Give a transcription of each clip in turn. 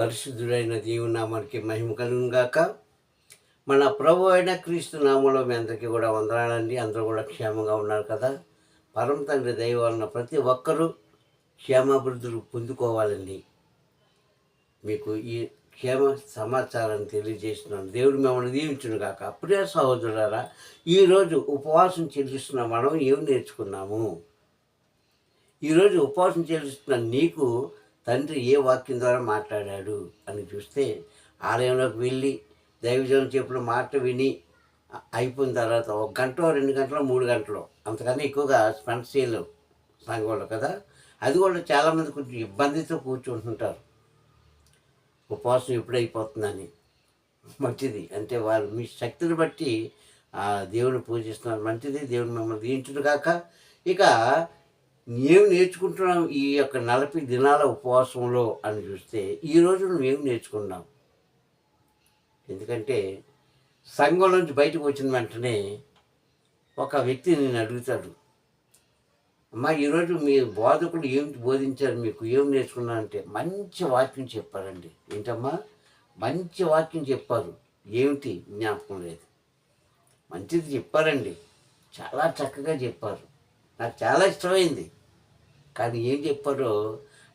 పరిశుద్ధుడైన దేవునామానికి మహిమ కలుగుగాక మన ప్రభు అయిన క్రీస్తు నామంలో మీ అందరికీ కూడా వందనాలండి. అందరూ కూడా క్షేమంగా ఉన్నారు కదా. పరమ తండ్రి దయ వలన ప్రతి ఒక్కరూ క్షేమాభివృద్ధులు పొందుకోవాలండి. మీకు ఈ క్షేమ సమాచారాన్ని తెలియజేస్తున్నాను. దేవుడు మిమ్మల్ని దీవించును కాక ప్రియ సహోదరులారా ఈరోజు ఉపవాసం చెల్లిస్తున్న మనం ఏం నేర్చుకున్నాము? ఈరోజు ఉపవాసం చెల్లిస్తున్న నీకు తండ్రి ఏ వాక్యం ద్వారా మాట్లాడాడు అని చూస్తే ఆలయంలోకి వెళ్ళి దైవజనం చెప్పిన మాట విని అయిపోయిన తర్వాత ఒక గంట రెండు గంటలు మూడు గంటలు అంతకన్నా ఎక్కువగా స్పెండ్ చేయలేవు సంఘంలో కదా. అది కూడా చాలామంది కొంచెం ఇబ్బందితో కూర్చుంటుంటారు. ఉపవాసం ఎప్పుడైపోతుందని మంచిది. అంటే వారు మీ శక్తిని బట్టి ఆ దేవుని పూజిస్తున్నారు. మంచిది. దేవుని మిమ్మల్ని దీంచుడు కాక ఇక ఏం నేర్చుకుంటున్నాం ఈ యొక్క నలభై దినాల ఉపవాసంలో అని చూస్తే ఈరోజు నువ్వేం నేర్చుకున్నావు? ఎందుకంటే సంఘం నుంచి బయటకు వచ్చిన వెంటనే ఒక వ్యక్తి నేను అడుగుతాడు అమ్మా ఈరోజు మీ బోధకుడు ఏం బోధించారు? మీకు ఏం నేర్చుకున్నారంటే మంచి వాక్యం చెప్పారండి. ఏంటమ్మా? మంచి వాక్యం చెప్పారు. ఏమిటి? జ్ఞాపకం లేదు. మంచిది చెప్పారండి. చాలా చక్కగా చెప్పారు. నాకు చాలా ఇష్టమైంది. కానీ ఏం చెప్పారో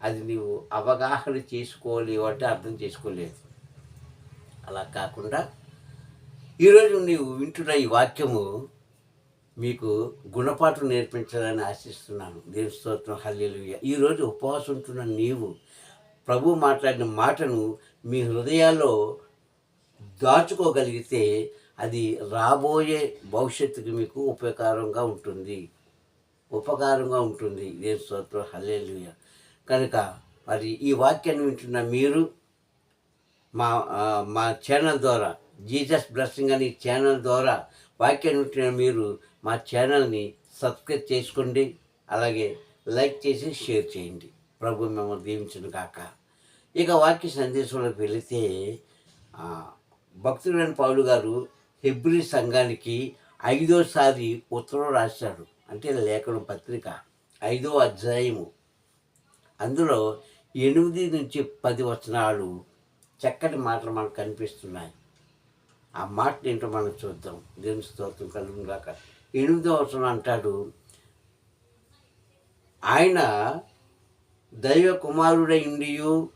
అది నీవు అవగాహన చేసుకోలేవు అంటే అర్థం చేసుకోలేదు. అలా కాకుండా ఈరోజు నీవు వింటున్న ఈ వాక్యము మీకు గుణపాఠం నేర్పించాలని ఆశిస్తున్నాను. దేని స్తోత్రం హల్లెలూయా. ఈరోజు ఉపవాసం ఉంటున్న నీవు ప్రభు మాట్లాడిన మాటను మీ హృదయాల్లో దాచుకోగలిగితే అది రాబోయే భవిష్యత్తుకి మీకు ఉపకారంగా ఉంటుంది. ఉపకారంగా ఉంటుంది. దేని స్తోత్రం. హల్లేలుయ. కనుక మరి ఈ వాక్యాన్ని వింటున్న మీరు మా మా ఛానల్ ద్వారా జీసస్ బ్లెస్సింగ్ అనే ఛానల్ ద్వారా వాక్యాన్ని వింటున్న మీరు మా ఛానల్ని సబ్స్క్రైబ్ చేసుకోండి. అలాగే లైక్ చేసి షేర్ చేయండి. ప్రభు మిమ్మల్ని దీవించను కాక ఇక వాక్య సందేశంలోకి వెళితే ఆ, భక్తుడైన పౌలు గారు హెబ్రి సంఘానికి ఐదోసారి ఉత్తరం రాశాడు అంటే లేఖనం పత్రిక ఐదో అధ్యాయము. అందులో ఎనిమిది నుంచి పది వచనాలు చక్కటి మాటలు మనకు కనిపిస్తున్నాయి. ఆ మాట ఏంటో మనం చూద్దాం. దేవుని స్తోత్రం కలుగుగాక ఎనిమిదో వచనం అంటాడు ఆయన దైవ కుమారుడై ఉండియు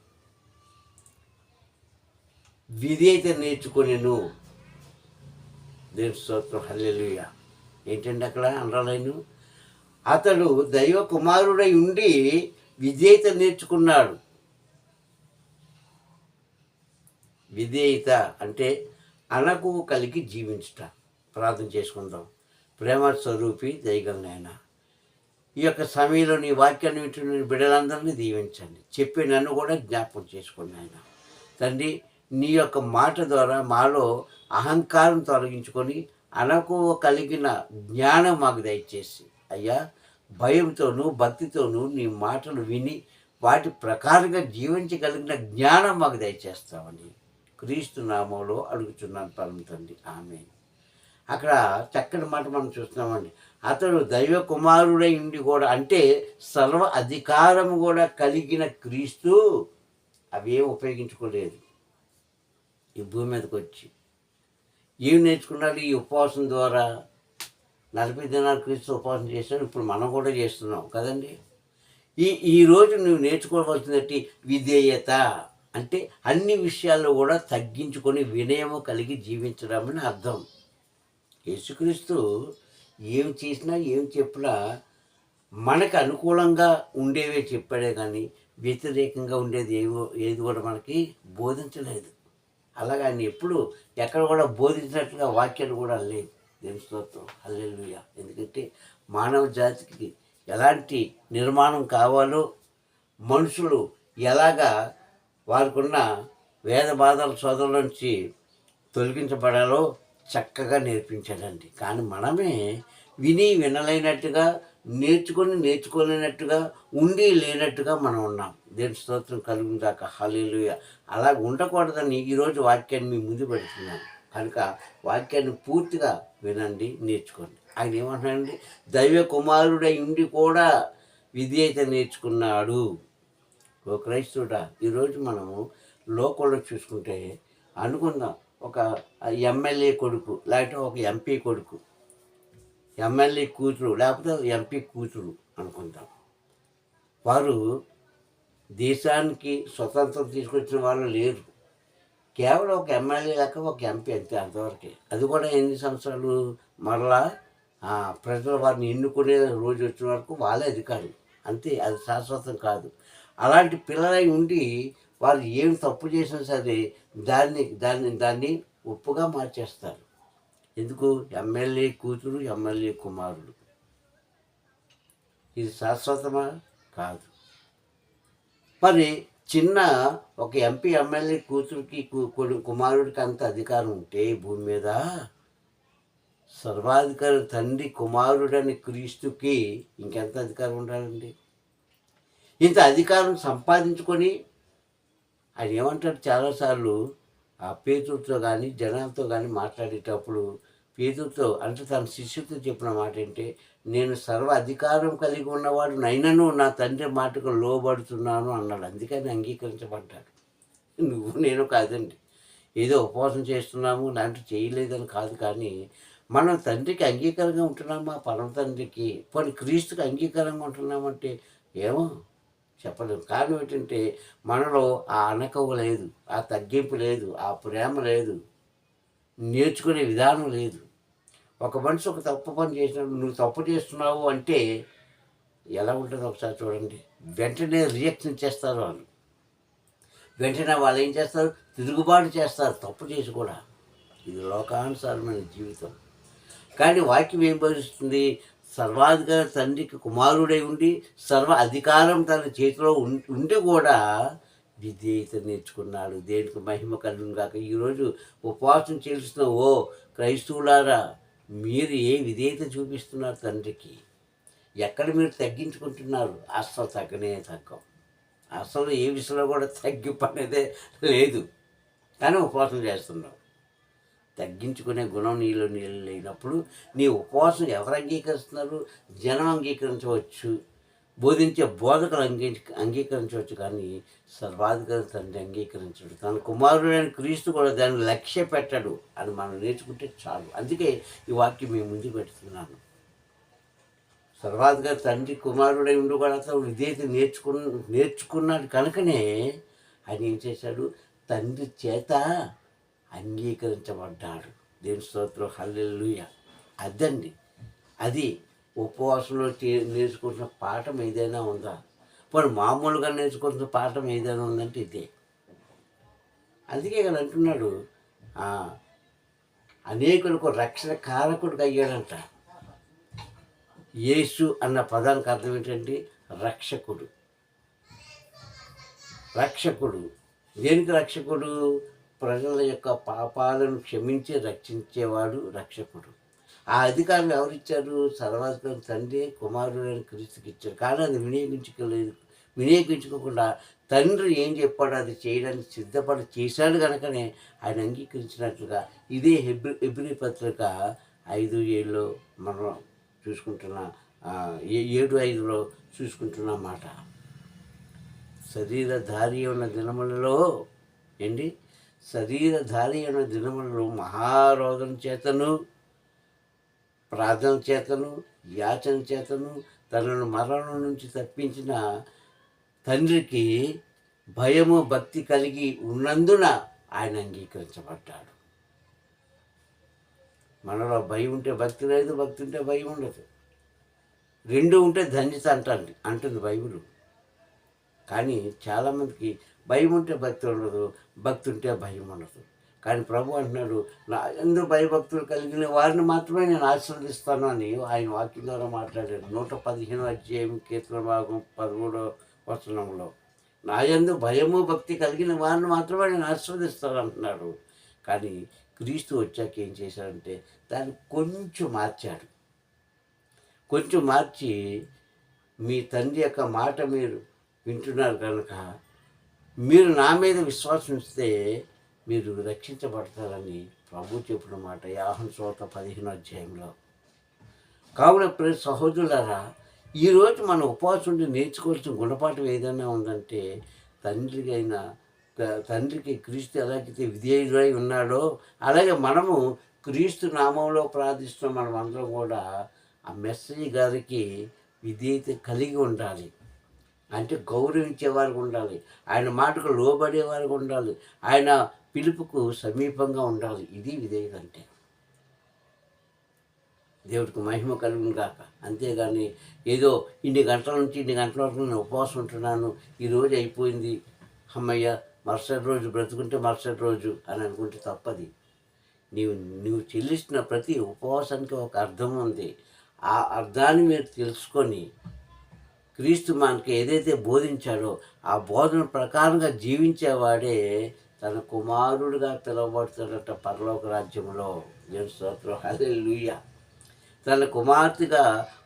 విధేయత నేర్చుకునేను. దేవుని స్తోత్రం. హల్లెలూయా. ఏంటండి అక్కడ అనరాలైను అతడు దైవ కుమారుడై ఉండి విధేయత నేర్చుకున్నాడు. విధేయత అంటే అనకు కలిగి జీవించుట. ప్రార్థన చేసుకుందాం. ప్రేమ స్వరూపి దయగలనైనా ఈ యొక్క సమయంలో నీ వాక్యాన్ని వింటున్న బిడ్డలందరినీ దీవించండి. చెప్పి నన్ను కూడా జ్ఞాపకం చేసుకోండి ఆయన తండ్రి నీ యొక్క మాట ద్వారా మాలో అహంకారం తొలగించుకొని అనకు కలిగిన జ్ఞానం మాకు దయచేసి అయ్యా భయంతోనూ భక్తితోనూ నీ మాటలు విని వాటి ప్రకారంగా జీవించగలిగిన జ్ఞానం మాకు దయచేస్తామని క్రీస్తు నామంలో అడుగుతున్నాను పరమ తండ్రి. ఆమె అక్కడ చక్కటి మాట మనం చూస్తున్నామండి. అతడు దైవ కుమారుడై ఉండి కూడా అంటే సర్వ అధికారము కూడా కలిగిన క్రీస్తు అవేం ఉపయోగించుకోలేదు. ఈ భూమి మీదకి వచ్చి ఏం నేర్చుకున్నాడు ఈ ఉపవాసం ద్వారా? నలభై దినాలు క్రీస్తు ఉపవాసం చేశాడు ఇప్పుడు మనం కూడా చేస్తున్నాం కదండి. ఈ ఈరోజు నువ్వు నేర్చుకోవాల్సినట్టు విధేయత అంటే అన్ని విషయాల్లో కూడా తగ్గించుకొని వినయము కలిగి జీవించడం అని అర్థం. యేసుక్రీస్తు ఏం చేసినా ఏం చెప్పినా మనకు అనుకూలంగా ఉండేవే చెప్పాడే కానీ వ్యతిరేకంగా ఉండేది ఏవో ఏది కూడా మనకి బోధించలేదు. అలాగే ఆయన ఎప్పుడు ఎక్కడ కూడా బోధించినట్లుగా వాక్యాలు కూడా లేవు. దేని స్తోత్రం. హల్లెలుయ. ఎందుకంటే మానవ జాతికి ఎలాంటి నిర్మాణం కావాలో మనుషులు ఎలాగా వారికున్న వేద బాధల సోదరుల నుంచి తొలగించబడాలో చక్కగా నేర్పించాడండి. కానీ మనమే విని వినలేనట్టుగా నేర్చుకొని నేర్చుకోలేనట్టుగా ఉండి లేనట్టుగా మనం ఉన్నాం. దేని స్తోత్రం కలుగుదాకా హలీలు అలా ఉండకూడదని ఈరోజు వాక్యాన్ని మీ ముందు పెడుతున్నాను. కనుక వాక్యాన్ని పూర్తిగా వినండి నేర్చుకోండి. ఆయన ఏమంటాడండి దైవ కుమారుడై ఉండి కూడా విధేయత నేర్చుకున్నాడు. ఓ క్రైస్తవుడా ఈరోజు మనము లోకంలో చూసుకుంటే అనుకుందాం. ఒక ఎమ్మెల్యే కొడుకు లేకపోతే ఒక ఎంపీ కొడుకు ఎమ్మెల్యే కూతురు లేకపోతే ఎంపీ కూతురు అనుకుందాం వారు దేశానికి స్వతంత్రం తీసుకొచ్చిన వాళ్ళు లేరు. కేవలం ఒక ఎమ్మెల్యే లేక ఒక ఎంపీ అంతే అంతవరకే. అది కూడా ఎన్ని సంవత్సరాలు? మరలా ప్రజలు వారిని ఎన్నుకునే రోజు వచ్చిన వరకు వాళ్ళే అధికారులు. అంతే అది శాశ్వతం కాదు. అలాంటి పిల్లలై ఉండి వారు ఏం తప్పు చేసినా సరే దాన్ని దాన్ని దాన్ని ఉప్పుగా మార్చేస్తారు. ఎందుకు? ఎమ్మెల్యే కూతురు ఎమ్మెల్యే కుమారుడు. ఇది శాశ్వతమా? కాదు. మరి చిన్న ఒక ఎంపీ ఎమ్మెల్యే కూతురికి కుమారుడికి అంత అధికారం ఉంటే ఈ భూమి మీద సర్వాధికారి తండ్రి కుమారుడని క్రీస్తుకి ఇంకెంత అధికారం ఉండాలండి? ఇంత అధికారం సంపాదించుకొని ఆయన ఏమంటాడు? చాలాసార్లు ఆ పేతులతో కానీ జనాలతో కానీ మాట్లాడేటప్పుడు పేతులతో అంటే తన శిష్యుతో చెప్పిన మాట ఏంటి నేను సర్వ అధికారం కలిగి ఉన్నవాడు నైనను నా తండ్రి మాటకు లోబడుతున్నాను అన్నాడు. అందుకని అంగీకరించబడ్డాడు. నువ్వు నేను కాదండి. ఏదో ఉపవాసం చేస్తున్నాము లాంటి చేయలేదని కాదు కానీ మనం తండ్రికి అంగీకారంగా ఉంటున్నామా? పరమ తండ్రికి. పోనీ క్రీస్తుకి అంగీకారంగా ఉంటున్నామంటే ఏమో? చెప్పలేము కారణం ఏంటంటే మనలో ఆ అనకవు లేదు ఆ తగ్గింపు లేదు ఆ ప్రేమ లేదు నేర్చుకునే విధానం లేదు. ఒక మనిషి ఒక తప్పు పని చేసినప్పుడు నువ్వు తప్పు చేస్తున్నావు అంటే ఎలా ఉంటుందో ఒకసారి చూడండి. వెంటనే రియాక్షన్ చేస్తారు వాళ్ళు. వెంటనే వాళ్ళు ఏం చేస్తారు? తిరుగుబాటు చేస్తారు తప్పు చేసి కూడా. ఇది లోకానుసారమైన జీవితం. కానీ వాక్యం ఏం భవిస్తుంది సర్వాధికార తండ్రికి కుమారుడై ఉండి సర్వ అధికారం తన చేతిలో ఉం- ఉండి కూడా విధేయత నేర్చుకున్నాడు. దేనికి మహిమ కలుగును కాక ఈరోజు ఉపవాసం చేస్తున్న ఓ క్రైస్తవులారా మీరు ఏ విధేయత చూపిస్తున్నారు తండ్రికి? ఎక్కడ మీరు తగ్గించుకుంటున్నారు? అస్సలు తగ్గనే తగ్గం. అసలు ఏ విషయంలో కూడా తగ్గి అనేదే లేదు. కానీ ఉపవాసం చేస్తున్నావు. తగ్గించుకునే గుణం నీళ్ళు నీళ్ళు లేనప్పుడు నీ ఉపవాసం ఎవరు అంగీకరిస్తున్నారు? జనం అంగీకరించవచ్చు. బోధించే బోధకులు అంగీ అంగీకరించవచ్చు కానీ సర్వాధికారి తండ్రి అంగీకరించడు. తన కుమారుడైన క్రీస్తు కూడా దాన్ని లక్ష్య పెట్టడు అని మనం నేర్చుకుంటే చాలు. అందుకే ఈ వాక్యం మేము ముందు పెడుతున్నాను. సర్వాధికారి తండ్రి కుమారుడై ఉండి కూడా అతను విధేయత నేర్చుకు నేర్చుకున్నాడు కనుకనే ఆయన ఏం చేశాడు? తండ్రి చేత అంగీకరించబడ్డాడు. దేని స్తోత్రం. హల్లెల్లుయ అదండి. అది ఉపవాసంలో నేర్చుకుంటున్న పాఠం ఏదైనా ఉందా? పోనీ మామూలుగా నేర్చుకుంటున్న పాఠం ఏదైనా ఉందంటే ఇదే. అందుకే ఇక్కడ అంటున్నాడు. అనేకులకు రక్షణ కారకుడికి అయ్యాడంట. యేసు అన్న పదానికి అర్థం ఏంటంటే రక్షకుడు. రక్షకుడు. దేనికి రక్షకుడు? ప్రజల యొక్క పాపాలను క్షమించి రక్షించేవాడు రక్షకుడు. ఆ అధికారులు ఎవరిచ్చారు సర్వాధికారి తండ్రి కుమారుడు అని క్రీస్తుకి ఇచ్చారు. కానీ అది వినియోగించుకోలేదు. వినియోగించుకోకుండా తండ్రి ఏం చెప్పాడో అది చేయడానికి సిద్ధపడి చేశాడు కనుకనే ఆయన అంగీకరించినట్లుగా ఇదే హెబ్రి ఎబ్రి పత్రిక ఐదు ఏళ్ళు మనం చూసుకుంటున్న ఏ- ఏడు ఐదులో చూసుకుంటున్న మాట. శరీరధారి ఉన్న దినములలో ఏంటి? శరీరధారి ఉన్న దినములలో మహారోగం చేతను ప్రార్థన చేతను యాచన చేతను తనను మరణం నుంచి తప్పించిన తండ్రికి భయము భక్తి కలిగి ఉన్నందున ఆయన అంగీకరించబడ్డాడు. మనలో భయం ఉంటే భక్తి లేదు భక్తి ఉంటే భయం ఉండదు. రెండు ఉంటే ధన్యత అంటుంది అంటుంది బైబుల్. కానీ చాలామందికి భయం ఉంటే భక్తి ఉండదు భక్తి ఉంటే భయం ఉండదు. కానీ ప్రభు అంటున్నాడు నా ఎందు భయభక్తులు కలిగిన వారిని మాత్రమే నేను ఆశీర్వదిస్తాను అని ఆయన వాక్యం ద్వారా మాట్లాడాడు. నూట పదిహేను అధ్యాయం కీర్తన భాగం పదమూడో వచనంలో. నా ఎందు భయము భక్తి కలిగిన వారిని మాత్రమే నేను ఆశీర్వదిస్తాను అంటున్నాడు. కానీ క్రీస్తు వచ్చాక ఏం చేశాడంటే దాన్ని కొంచెం మార్చాడు. కొంచెం మార్చి మీ తండ్రి యొక్క మాట మీరు వింటున్నారు కనుక మీరు నా మీద విశ్వాసం ఇస్తే మీరు రక్షించబడతారని ప్రభు చెప్పిన మాట యాహన్ శ్రోత పదిహేను అధ్యాయంలో. కావున ప్రియ సహోదరులారా ఈరోజు మన ఉపవాసం నేర్చుకోవాల్సిన గుణపాఠం ఏదైనా ఉందంటే తండ్రికి అయిన తండ్రికి క్రీస్తు ఎలాగైతే విధేయుడై ఉన్నాడో అలాగే మనము క్రీస్తు నామంలో ప్రార్థిస్తున్న మనం అందరం కూడా ఆ మెస్సేజ్ గారికి విధేయత కలిగి ఉండాలి. అంటే గౌరవించే వారికి ఉండాలి. ఆయన మాటకు లోబడే వారికి ఉండాలి. ఆయన పిలుపుకు సమీపంగా ఉండాలి. ఇది విధేయత అంటే దేవుడికి మహిమ కలుగును కాక అంతేగాని ఏదో ఇన్ని గంటల నుంచి ఇన్ని గంటల వరకు నేను ఉపవాసం ఉంటున్నాను. ఈరోజు అయిపోయింది. అమ్మయ్య మరుసటి రోజు బ్రతుకుంటే మరుసటి రోజు అని అనుకుంటే తప్పది. నీవు నువ్వు చెల్లిస్తున్న ప్రతి ఉపవాసానికి ఒక అర్థం ఉంది. ఆ అర్థాన్ని మీరు తెలుసుకొని క్రీస్తు మనకి ఏదైతే బోధించాడో ఆ బోధన ప్రకారంగా జీవించేవాడే తన కుమారుడుగా పిలువబడుతున్నట్ట పరలోక రాజ్యంలో నేను స్తోత్రం. హల్లెలూయా. తన కుమార్తెగా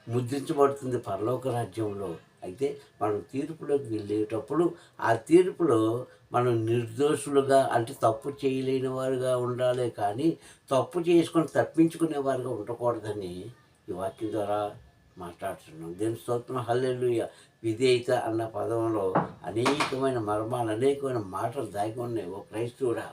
ముద్రించబడుతుంది పరలోక రాజ్యంలో. అయితే మనం తీర్పులోకి వెళ్ళేటప్పుడు ఆ తీర్పులో మనం నిర్దోషులుగా అంటే తప్పు చేయలేని వారుగా ఉండాలి కానీ తప్పు చేసుకొని తప్పించుకునే వారుగా ఉండకూడదని ఈ వాక్యం ద్వారా మాట్లాడుతున్నాం. దేని స్తోత్రం హల్లెలుయ. విధేయత అన్న పదంలో అనేకమైన మర్మాలు అనేకమైన మాటలు దాగి ఉన్నాయి. ఓ క్రైస్తవుడా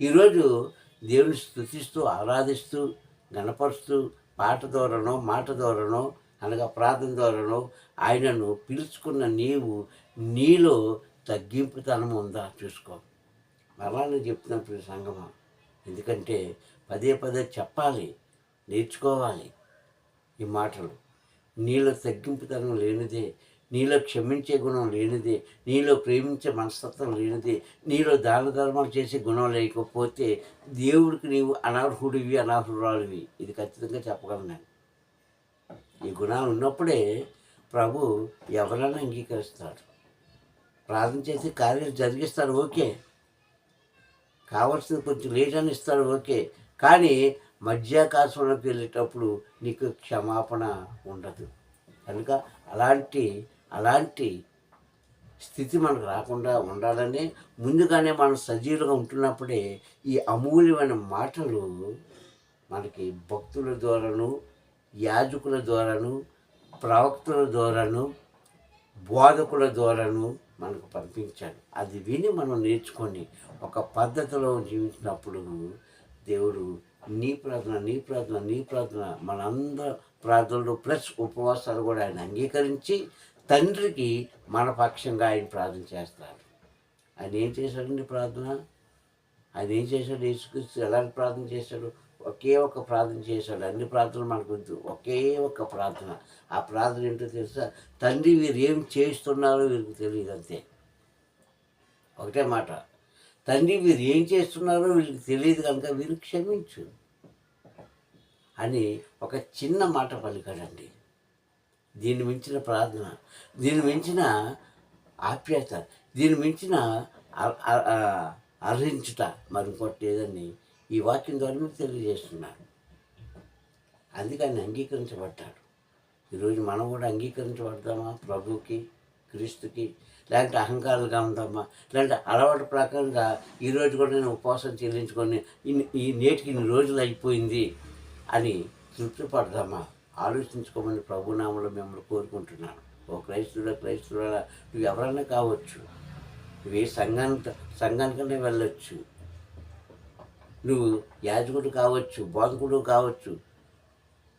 ఈరోజు దేవుని స్థుతిస్తూ ఆరాధిస్తూ గణపరుస్తూ పాట ద్వారానో మాట ద్వారానో అనగా ప్రార్థన ద్వారానో ఆయనను పిలుచుకున్న నీవు నీలో తగ్గింపుతనం ఉందా చూసుకో. మరలా చెప్తున్నప్పుడు సంగమం ఎందుకంటే పదే పదే చెప్పాలి నేర్చుకోవాలి. ఈ మాటలు. నీలో తగ్గింపుతనం లేనిదే నీలో క్షమించే గుణం లేనిదే నీలో ప్రేమించే మనస్తత్వం లేనిదే నీలో దాన ధర్మాలు చేసే గుణం లేకపోతే దేవుడికి నీవు అనర్హుడివి అనర్హురాలివి. ఇది ఖచ్చితంగా చెప్పగలను నేను. ఈ గుణాలు ఉన్నప్పుడే ప్రభు ఎవరైనా అంగీకరిస్తాడు. ప్రార్థన చేసి కార్యాలు జరిగిస్తారు ఓకే. కావాల్సింది కొంచెం లేట్ అని ఇస్తాడు ఓకే. కానీ మధ్యాకాశంలోకి వెళ్ళేటప్పుడు నీకు క్షమాపణ ఉండదు. కనుక అలాంటి అలాంటి స్థితి మనకు రాకుండా ఉండాలని ముందుగానే మనం సజీవులుగా ఉంటున్నప్పుడే ఈ అమూల్యమైన మాటలు మనకి భక్తుల ద్వారాను యాజకుల ద్వారాను ప్రవక్తల ద్వారాను బోధకుల ద్వారాను మనకు పంపించాడు అది విని మనం నేర్చుకొని ఒక పద్ధతిలో జీవించినప్పుడు దేవుడు నీ ప్రార్థన నీ ప్రార్థన నీ ప్రార్థన. మనందరి ప్రార్థనలు ప్లస్ ఉపవాసాలు కూడా ఆయన అంగీకరించి తండ్రికి మన పక్షంగా ఆయన ప్రార్థన చేస్తారు. ఆయన ఏం చేశాడండి ప్రార్థన? ఆయన ఏం చేశాడు? యేసుక్రీస్తు ఎలాంటి ప్రార్థన చేశాడు? ఒకే ఒక ప్రార్థన చేశాడు. అన్ని ప్రార్థనలు మనకు వద్దు. ఒకే ఒక ప్రార్థన. ఆ ప్రార్థన ఏంటో తెలుసా? తండ్రి వీరు ఏం చేస్తున్నారో వీరికి తెలియదు అంతే. ఒకటే మాట. తండ్రి వీరు ఏం చేస్తున్నారో వీళ్ళకి తెలియదు కనుక వీరు క్షమించు అని ఒక చిన్న మాట పలికాడండి. దీన్ని మించిన ప్రార్థన దీన్ని మించిన ఆప్యాయత దీన్ని మించిన అ- అర్హించుట మరి ఇంకోటి లేదని ఈ వాక్యం ద్వారా మీకు తెలియజేస్తున్నాను అందుకని అంగీకరించబడ్డాడు. ఈరోజు మనం కూడా అంగీకరించబడతామా ప్రభుకి? క్రీస్తుకి లేదంటే అహంకారాలుగా ఉందామా లేదంటే అలవాటు ప్రకారంగా ఈరోజు కూడా నేను ఉపవాసం చెల్లించుకొని ఈ నేటికి ఇన్ని రోజులు అయిపోయింది అని తృప్తి పడదామా? ఆలోచించుకోమని ప్రభునామంలో మిమ్మల్ని కోరుకుంటున్నాను. ఓ క్రైస్తుడ క్రైస్తుడ నువ్వు ఎవరైనా కావచ్చు నువ్వు ఏ సంఘానికి సంఘానికనే వెళ్ళొచ్చు. నువ్వు యాజకుడు కావచ్చు బోధకుడు కావచ్చు.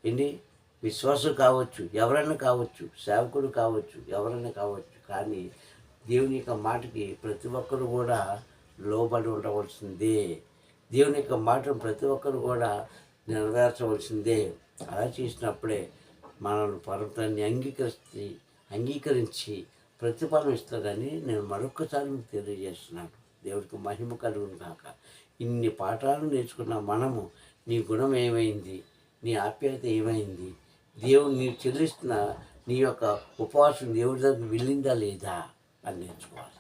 ఏంటి? విశ్వాసం కావచ్చు ఎవరైనా కావచ్చు సేవకుడు కావచ్చు ఎవరైనా కావచ్చు కానీ దేవుని యొక్క మాటకి ప్రతి ఒక్కరు కూడా లోబడి ఉండవలసిందే. దేవుని యొక్క మాటను ప్రతి ఒక్కరు కూడా నెరవేర్చవలసిందే. అలా చేసినప్పుడే మనల్ని పర్వతాన్ని అంగీకరిస్తే అంగీకరించి ప్రతిఫలం ఇస్తాడని నేను మరొకసారి మీకు తెలియజేస్తున్నాను. దేవుడికి మహిమ కలుగును కాక ఇన్ని పాఠాలు నేర్చుకున్న మనము నీ గుణం ఏమైంది? నీ ఆప్యాయత ఏమైంది? దేవుడు నీవు చెల్లిస్తున్న నీ యొక్క ఉపవాసం దేవుడి దగ్గర వెళ్ళిందా లేదా అని నేర్చుకోవాలి.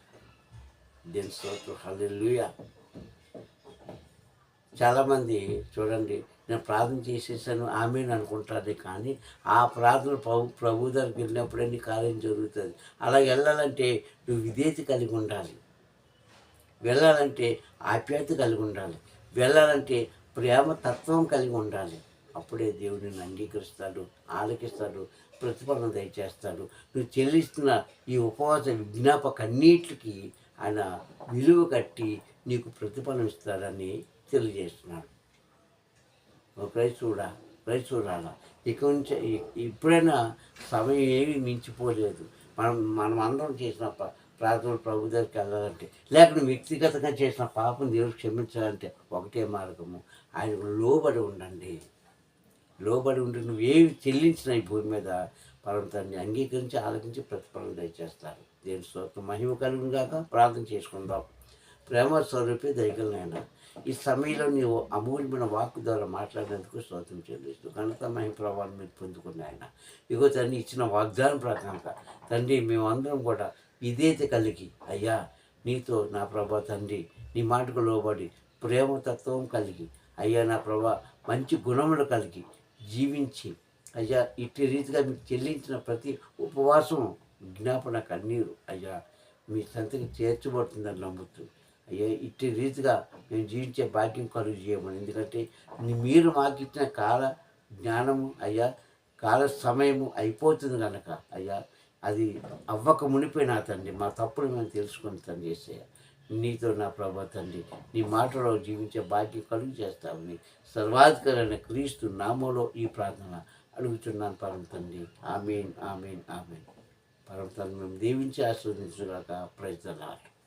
దేని స్తోత్రం. హల్లెలూయా. చాలామంది చూడండి నేను ప్రార్థన చేసేసాను ఆమె అనుకుంటారు కానీ ఆ ప్రార్థన ప్రభు ప్రభు దగ్గరికి వెళ్ళినప్పుడే నీ కార్యం జరుగుతుంది. అలా వెళ్ళాలంటే నువ్వు విధేయత కలిగి ఉండాలి. వెళ్ళాలంటే ఆప్యాయత కలిగి ఉండాలి. వెళ్ళాలంటే ప్రేమ తత్వం కలిగి ఉండాలి. అప్పుడే దేవుడిని అంగీకరిస్తాడు ఆలకిస్తాడు ప్రతిఫలం దయచేస్తాడు. నువ్వు చెల్లిస్తున్న ఈ ఉపవాస విజ్ఞాపకన్నిటికి ఆయన విలువ కట్టి నీకు ప్రతిఫలం ఇస్తాడని తెలియజేస్తున్నాడు. ఓ క్రైస్తవుడా క్రైస్తవురాలా ఇక నుంచి ఇప్పుడైనా సమయం ఏమీ మించిపోలేదు. మనం మనం అందరం చేసిన ప్రార్థన ప్రార్థనలు ప్రభు దగ్గరికి వెళ్ళాలంటే లేకుండా వ్యక్తిగతంగా చేసిన పాపం దేవుడు క్షమించాలంటే ఒకటే మార్గము. ఆయనకు లోబడి ఉండండి. లోబడి ఉండి నువ్వు చెల్లించిన ఈ భూమి మీద పర్వతాన్ని అంగీకరించి ఆలోచించి ప్రతిఫలం దయచేస్తారు. దేని స్తోత్రం? మహిమ కలుగును గాక. ప్రార్థన చేసుకుందాం. ప్రేమ స్వరూపే దయగలనైనా ఈ సమయంలో నీవు అమూల్యమైన వాక్ ద్వారా మాట్లాడేందుకు స్తోత్రం చెల్లిస్తూ ఘనత మహిమ ప్రభావం మీరు పొందుకున్న ఆయన ఇగో తండ్రి ఇచ్చిన వాగ్దానం ప్రకారంగా తండ్రి మేమందరం కూడా విధేయత కలిగి అయ్యా నీతో నా ప్రభా తండ్రి నీ మాటకు లోబడి ప్రేమతత్వం కలిగి అయ్యా నా ప్రభా మంచి గుణములు కలిగి జీవించి అయ్యా ఇట్టి రీతిగా మీకు చెల్లించిన ప్రతి ఉపవాసం జ్ఞాపన కన్నీరు అయ్యా మీ సంతకి చేర్చబడుతుందని నమ్ముతూ అయ్యా ఇట్టి రీతిగా మేము జీవించే భాగ్యం కలుగు చేయమని. ఎందుకంటే మీరు మాకు ఇచ్చిన కాల జ్ఞానము అయ్యా కాల సమయము అయిపోతుంది కనుక అయ్యా అది అవ్వక మునిపోయినా తండ్రి మా తప్పులు మేము తెలుసుకొని తండ్రి చేసేయాలి నీతో నా ప్రభా తండ్రి నీ మాటలో జీవించే భాగ్యం కలుగు చేస్తామని సర్వాధికారైన క్రీస్తు నామంలో ఈ ప్రార్థన అడుగుతున్నాను పరమ తండ్రి. Amen amen amen. పరమ తండ్రి మేము దీవించి ఆస్వాదించుగాక ప్రజలాడు